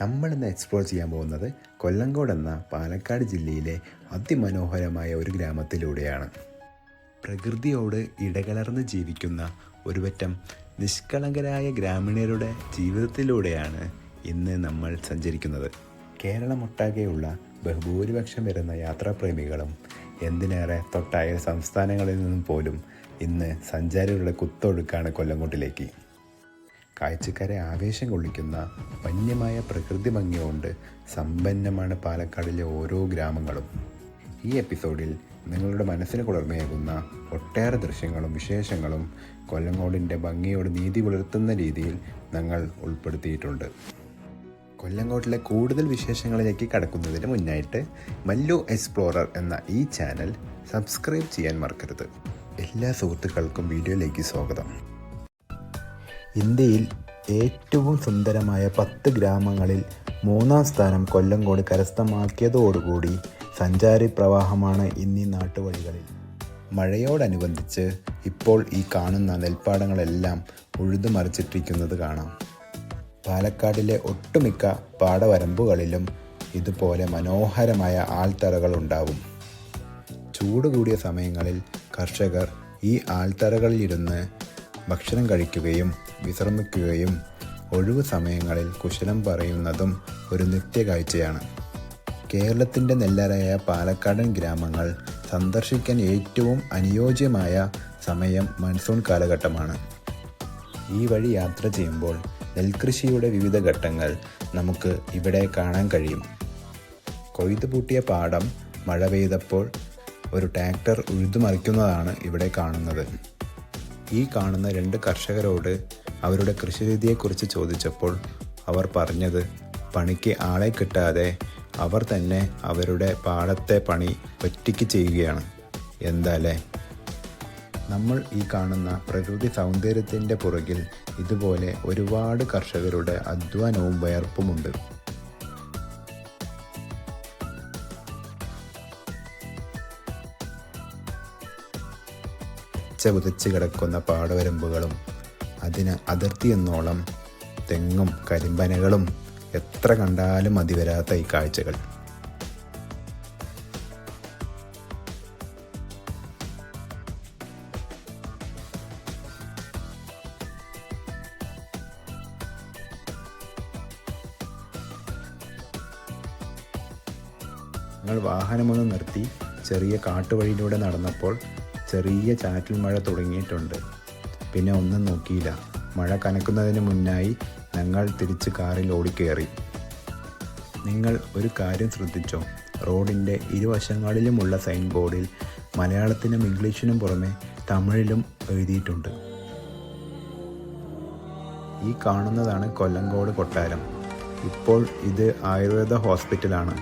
നമ്മൾ ഇന്ന് എക്സ്പ്ലോർ ചെയ്യാൻ പോകുന്നത് കൊല്ലങ്കോട് എന്ന പാലക്കാട് ജില്ലയിലെ അതിമനോഹരമായ ഒരു ഗ്രാമത്തിലൂടെയാണ്. പ്രകൃതിയോട് ഇടകലർന്ന് ജീവിക്കുന്ന ഒരുപറ്റം നിഷ്കളങ്കരായ ഗ്രാമീണരുടെ ജീവിതത്തിലൂടെയാണ് ഇന്ന് നമ്മൾ സഞ്ചരിക്കുന്നത്. കേരളമൊട്ടാകെയുള്ള ബഹുഭൂരിപക്ഷം വരുന്ന യാത്രാപ്രേമികളും എന്തിനേറെ തൊട്ടായ സംസ്ഥാനങ്ങളിൽ നിന്നും പോലും ഇന്ന് സഞ്ചാരികളുടെ കുത്തൊഴുക്കാണ് കൊല്ലങ്കോട്ടിലേക്ക്. കാഴ്ചക്കാരെ ആവേശം കൊള്ളിക്കുന്ന വന്യമായ പ്രകൃതി ഭംഗിയുകൊണ്ട് സമ്പന്നമാണ് പാലക്കാടിലെ ഓരോ ഗ്രാമങ്ങളും. ഈ എപ്പിസോഡിൽ നിങ്ങളുടെ മനസ്സിന് കുളിർമയേകുന്ന ഒട്ടേറെ ദൃശ്യങ്ങളും വിശേഷങ്ങളും കൊല്ലങ്കോടിന്റെ ഭംഗിയോട് നീതി പുലർത്തുന്ന രീതിയിൽ ഞങ്ങൾ ഉൾപ്പെടുത്തിയിട്ടുണ്ട്. കൊല്ലങ്കോട്ടിലെ കൂടുതൽ വിശേഷങ്ങളിലേക്ക് കടക്കുന്നതിന് മുന്നായിട്ട് മല്ലു എക്സ്പ്ലോറർ എന്ന ഈ ചാനൽ സബ്സ്ക്രൈബ് ചെയ്യാൻ മറക്കരുത്. എല്ലാ സുഹൃത്തുക്കൾക്കും വീഡിയോയിലേക്ക് സ്വാഗതം. ഇന്ത്യയിൽ ഏറ്റവും സുന്ദരമായ പത്ത് ഗ്രാമങ്ങളിൽ മൂന്നാം സ്ഥാനം കൊല്ലങ്കോട് കരസ്ഥമാക്കിയതോടുകൂടി സഞ്ചാരി പ്രവാഹമാണ് ഇന്നീ നാട്ടുവഴികളിൽ. മഴയോടനുബന്ധിച്ച് ഇപ്പോൾ ഈ കാണുന്ന നെൽപ്പാടങ്ങളെല്ലാം ഉഴുതു മറിച്ചിട്ടിരിക്കുന്നത് കാണാം. പാലക്കാടിലെ ഒട്ടുമിക്ക പാടവരമ്പുകളിലും ഇതുപോലെ മനോഹരമായ ആൾത്തറകൾ ഉണ്ടാവും. ചൂട് കൂടിയ സമയങ്ങളിൽ കർഷകർ ഈ ആൽത്തറകളിലിരുന്ന് ഭക്ഷണം കഴിക്കുകയും വിശ്രമിക്കുകയും ഒഴിവു സമയങ്ങളിൽ കുശലം പറയുന്നതും ഒരു നിത്യകാഴ്ചയാണ് കേരളത്തിന്റെ നെല്ലറയായ പാലക്കാടൻ ഗ്രാമങ്ങൾ സന്ദർശിക്കാൻ ഏറ്റവും അനുയോജ്യമായ സമയം മൺസൂൺ കാലഘട്ടമാണ്. ഈ വഴി യാത്ര ചെയ്യുമ്പോൾ നെൽകൃഷിയുടെ വിവിധ ഘട്ടങ്ങൾ നമുക്ക് ഇവിടെ കാണാൻ കഴിയും. കൊയ്തു പൂട്ടിയ പാടം മഴ പെയ്തപ്പോൾ ഒരു ട്രാക്ടർ ഉഴുതുമറിക്കുന്നതാണ് ഇവിടെ കാണുന്നത്. ഈ കാണുന്ന രണ്ട് കർഷകരോട് അവരുടെ കൃഷിരീതിയെക്കുറിച്ച് ചോദിച്ചപ്പോൾ അവർ പറഞ്ഞത് പണിക്ക് ആളെ കിട്ടാതെ അവർ തന്നെ അവരുടെ പാടത്തെ പണി ഒറ്റയ്ക്ക് ചെയ്യുകയാണ്. എന്താലേ? നമ്മൾ ഈ കാണുന്ന പ്രകൃതി സൗന്ദര്യത്തിന്റെ പുറകിൽ ഇതുപോലെ ഒരുപാട് കർഷകരുടെ അധ്വാനവും വയർപ്പുമുണ്ട്. പച്ചപുതച്ച് കിടക്കുന്ന പാടവരമ്പുകളും അതിന് അതിർത്തി എന്നോളം തെങ്ങും കരിമ്പനകളും എത്ര കണ്ടാലും മതി വരാത്ത ഈ കാഴ്ചകൾ. ഞങ്ങൾ വാഹനമൊന്ന് നിർത്തി ചെറിയ കാട്ടുവഴിയിലൂടെ നടന്നപ്പോൾ ചെറിയ ചാറ്റൽ മഴ തുടങ്ങിയിട്ടുണ്ട്. പിന്നെ ഒന്നും നോക്കിയില്ല. മഴ കനക്കുന്നതിന് മുന്നായി ഞങ്ങൾ തിരിച്ച് കാറിൽ ഓടിക്കേറി. നിങ്ങൾ ഒരു കാര്യം ശ്രദ്ധിച്ചോ? റോഡിന്റെ ഇരുവശങ്ങളിലുമുള്ള സൈൻ ബോർഡിൽ മലയാളത്തിനും ഇംഗ്ലീഷിനും പുറമെ തമിഴിലും എഴുതിയിട്ടുണ്ട്. ഈ കാണുന്നതാണ് കൊല്ലങ്കോട് കൊട്ടാരം. ഇപ്പോൾ ഇത് ആയുർവേദ ഹോസ്പിറ്റലാണ്.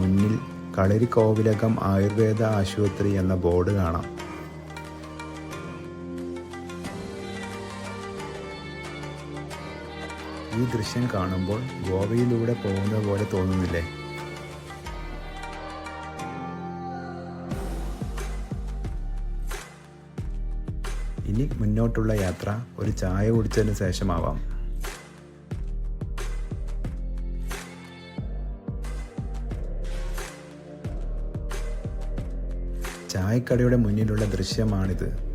മുന്നിൽ കളരിക്കോവിലകം ആയുർവേദ ആശുപത്രി എന്ന ബോർഡ് കാണാം. ഈ ദൃശ്യം കാണുമ്പോൾ ഗോവയിലൂടെ പോകുന്നത് പോലെ തോന്നുന്നില്ലേ? ഇനി മുന്നോട്ടുള്ള യാത്ര ഒരു ചായ കുടിച്ചതിന് ശേഷമാവാം. ചായക്കടയുടെ മുന്നിലുള്ള ദൃശ്യമാണിത്.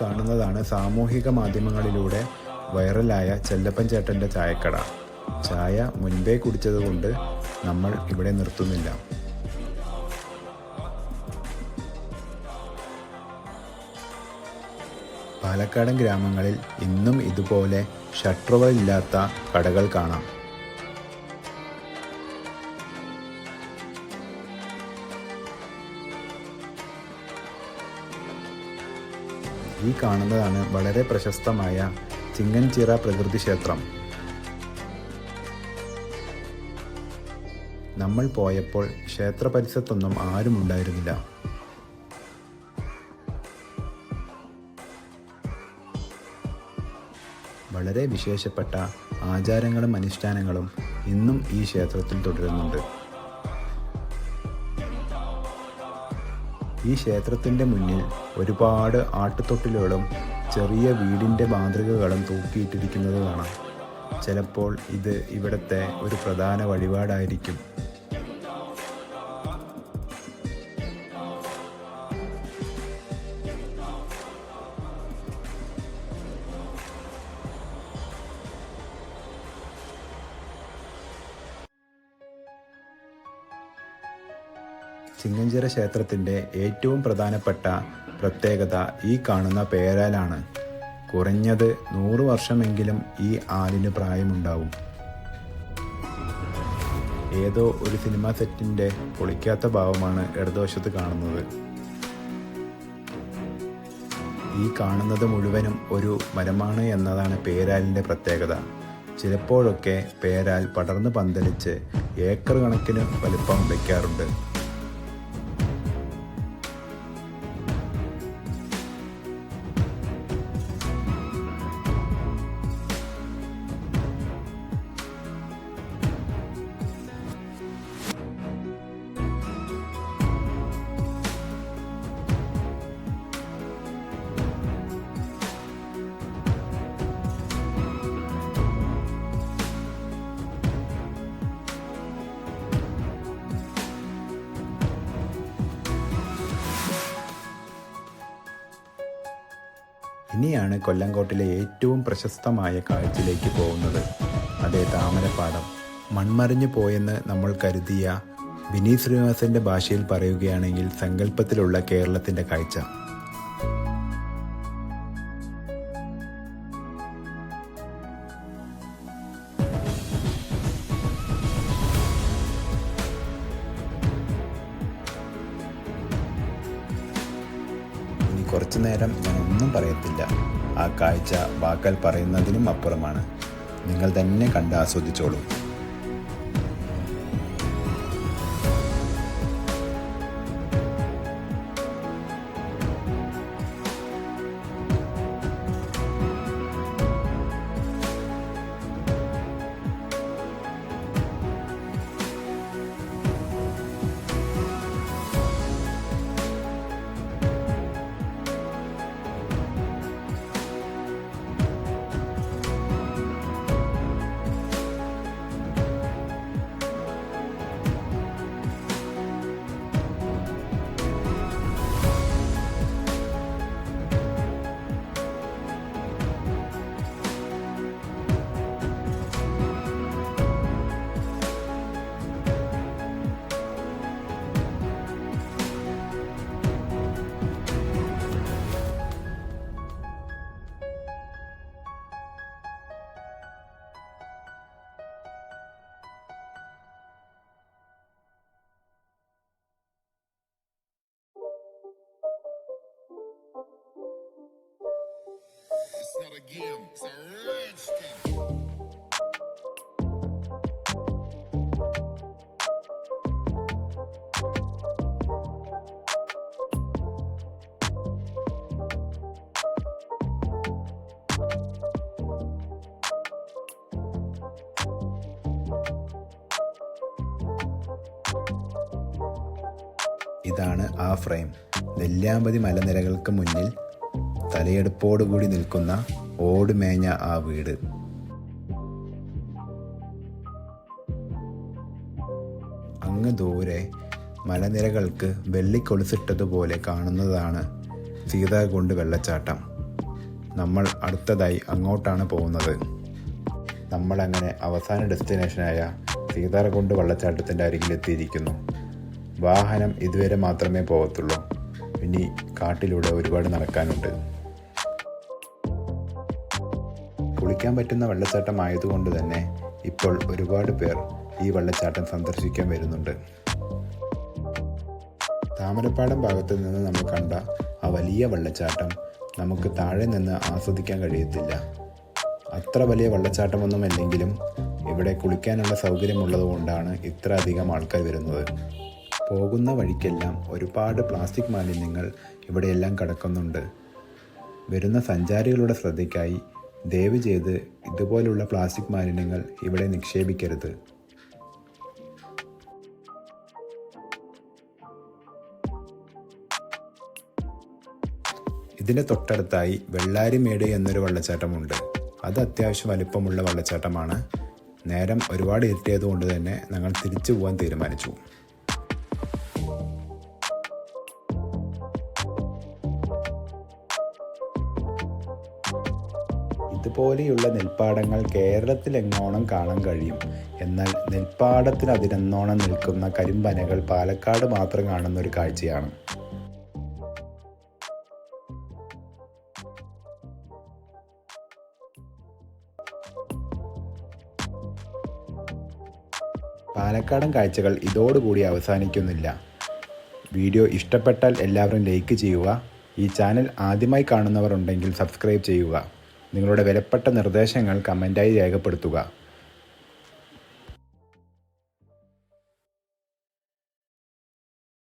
കാണുന്നതാണ് സാമൂഹിക മാധ്യമങ്ങളിലൂടെ വൈറലായ ചെല്ലപ്പൻ ചേട്ടന്റെ ചായക്കട. ചായ മുൻപേ കുടിച്ചതുകൊണ്ട് നമ്മൾ ഇവിടെ നിർത്തുന്നില്ല. പാലക്കാടൻ ഗ്രാമങ്ങളിൽ ഇന്നും ഇതുപോലെ ഷട്ടറുകളില്ലാത്ത കടകൾ കാണാം. ഈ കാണുന്നതാണ് വളരെ പ്രശസ്തമായ ചിങ്ങൻചിറ പ്രകൃതി ക്ഷേത്രം. നമ്മൾ പോയപ്പോൾ ക്ഷേത്ര പരിസരത്തൊന്നും ആരും ഉണ്ടായിരുന്നില്ല. വളരെ വിശേഷപ്പെട്ട ആചാരങ്ങളും അനുഷ്ഠാനങ്ങളും ഇന്നും ഈ ക്ഷേത്രത്തിൽ തുടരുന്നുണ്ട്. ഈ ക്ഷേത്രത്തിന്റെ മുന്നിൽ ഒരുപാട് ആട്ടുതൊട്ടിലുകളും ചെറിയ വീടിന്റെ മാതൃകകളും തൂക്കിയിട്ടിരിക്കുന്നത് കാണാം. ചിലപ്പോൾ ഇത് ഇവിടുത്തെ ഒരു പ്രധാന വഴിപാടായിരിക്കും. ചിങ്ങഞ്ചിറ ക്ഷേത്രത്തിന്റെ ഏറ്റവും പ്രധാനപ്പെട്ട പ്രത്യേകത ഈ കാണുന്ന പേരാലാണ്. കുറഞ്ഞത് നൂറ് വർഷമെങ്കിലും ഈ ആലിന് പ്രായമുണ്ടാവും. ഏതോ ഒരു സിനിമാ സെറ്റിന്റെ പൊളിക്കാത്ത ഭാവമാണ് ഇടതുവശത്ത് കാണുന്നത്. ഈ കാണുന്നത് മുഴുവനും ഒരു മരമാണ് എന്നതാണ് പേരാലിന്റെ പ്രത്യേകത. ചിലപ്പോഴൊക്കെ പേരാൽ പടർന്ന് പന്തലിച്ച് ഏക്കർ കണക്കിന് വലിപ്പം വയ്ക്കാറുണ്ട് ഇനിയാണ് കൊല്ലങ്കോട്ടിലെ ഏറ്റവും പ്രശസ്തമായ കാഴ്ചയിലേക്ക് പോകുന്നത്. അതേ താമരപ്പാടം. മൺമറിഞ്ഞു പോയെന്ന് നമ്മൾ കരുതിയ വിനീത് ശ്രീനിവാസന്റെ ഭാഷയിൽ പറയുകയാണെങ്കിൽ സങ്കല്പത്തിലുള്ള കേരളത്തിന്റെ കാഴ്ച. കുറച്ചു നേരം ഒന്നും പറയത്തില്ല. ആ കാഴ്ച വാക്കാൽ പറയുന്നതിനും അപ്പുറമാണ്. നിങ്ങൾ തന്നെ കണ്ട് ആസ്വദിച്ചോളൂ. It's not it's a rich ഇതാണ് ആ ഫ്രെയിം. നെല്ലിയാമ്പതി മലനിരകൾക്ക് മുന്നിൽ തലയെടുപ്പോടുകൂടി നിൽക്കുന്ന ഓടുമേഞ്ഞ ആ വീട്. അങ്ങ് ദൂരെ മലനിരകൾക്ക് വെള്ളിക്കൊളിച്ചിട്ടതുപോലെ കാണുന്നതാണ് സീതാകുണ്ട് വെള്ളച്ചാട്ടം. നമ്മൾ അടുത്തതായി അങ്ങോട്ടാണ് പോകുന്നത്. നമ്മളങ്ങനെ അവസാന ഡെസ്റ്റിനേഷനായ സീതാർകുണ്ട് വെള്ളച്ചാട്ടത്തിന്റെ അരികിലെത്തിയിരിക്കുന്നു വാഹനം ഇതുവരെ മാത്രമേ പോകത്തുള്ളൂ. ഇനി കാട്ടിലൂടെ ഒരുപാട് നടക്കാനുണ്ട്. കുളിക്കാൻ പറ്റുന്ന വെള്ളച്ചാട്ടം ആയതുകൊണ്ട് തന്നെ ഇപ്പോൾ ഒരുപാട് പേർ ഈ വെള്ളച്ചാട്ടം സന്ദർശിക്കാൻ വരുന്നുണ്ട്. താമരപ്പാടം ഭാഗത്ത് നിന്ന് നമ്മൾ കണ്ട ആ വലിയ വെള്ളച്ചാട്ടം നമുക്ക് താഴെ നിന്ന് ആസ്വദിക്കാൻ കഴിയത്തില്ല. അത്ര വലിയ വെള്ളച്ചാട്ടമൊന്നും അല്ലെങ്കിലും ഇവിടെ കുളിക്കാനുള്ള സൗകര്യമുള്ളതുകൊണ്ടാണ് ഇത്ര അധികം ആൾക്കാർ വരുന്നത്. പോകുന്ന വഴിക്കെല്ലാം ഒരുപാട് പ്ലാസ്റ്റിക് മാലിന്യങ്ങൾ ഇവിടെയെല്ലാം കിടക്കുന്നുണ്ട്. വരുന്ന സഞ്ചാരികളുടെ ശ്രദ്ധയ്ക്കായി ദയവ് ചെയ്ത് ഇതുപോലുള്ള പ്ലാസ്റ്റിക് മാലിന്യങ്ങൾ ഇവിടെ നിക്ഷേപിക്കരുത്. ഇതിന്റെ തൊട്ടടുത്തായി വെള്ളാരിമേട് എന്നൊരു വെള്ളച്ചാട്ടമുണ്ട്. അത് അത്യാവശ്യം വലിപ്പമുള്ള വെള്ളച്ചാട്ടമാണ്. നേരം ഒരുപാട് ഇരുട്ടിയതുകൊണ്ട് തന്നെ ഞങ്ങൾ തിരിച്ചു പോകാൻ തീരുമാനിച്ചു. ഇതുപോലെയുള്ള നെൽപ്പാടങ്ങൾ കേരളത്തിലെങ്ങോണം കാണാൻ കഴിയും? എന്നാൽ നെൽപ്പാടത്തിന് അതിനെന്നോണം നിൽക്കുന്ന കരിമ്പനകൾ പാലക്കാട് മാത്രം കാണുന്ന ഒരു കാഴ്ചയാണ്. പാലക്കാടൻ കാഴ്ചകൾ ഇതോടുകൂടി അവസാനിക്കുന്നില്ല. വീഡിയോ ഇഷ്ടപ്പെട്ടാൽ എല്ലാവരും ലൈക്ക് ചെയ്യുക. ഈ ചാനൽ ആദ്യമായി കാണുന്നവർ ഉണ്ടെങ്കിൽ സബ്സ്ക്രൈബ് ചെയ്യുക. നിങ്ങളുടെ വിലപ്പെട്ട നിർദ്ദേശങ്ങൾ കമന്റായി രേഖപ്പെടുത്തുക.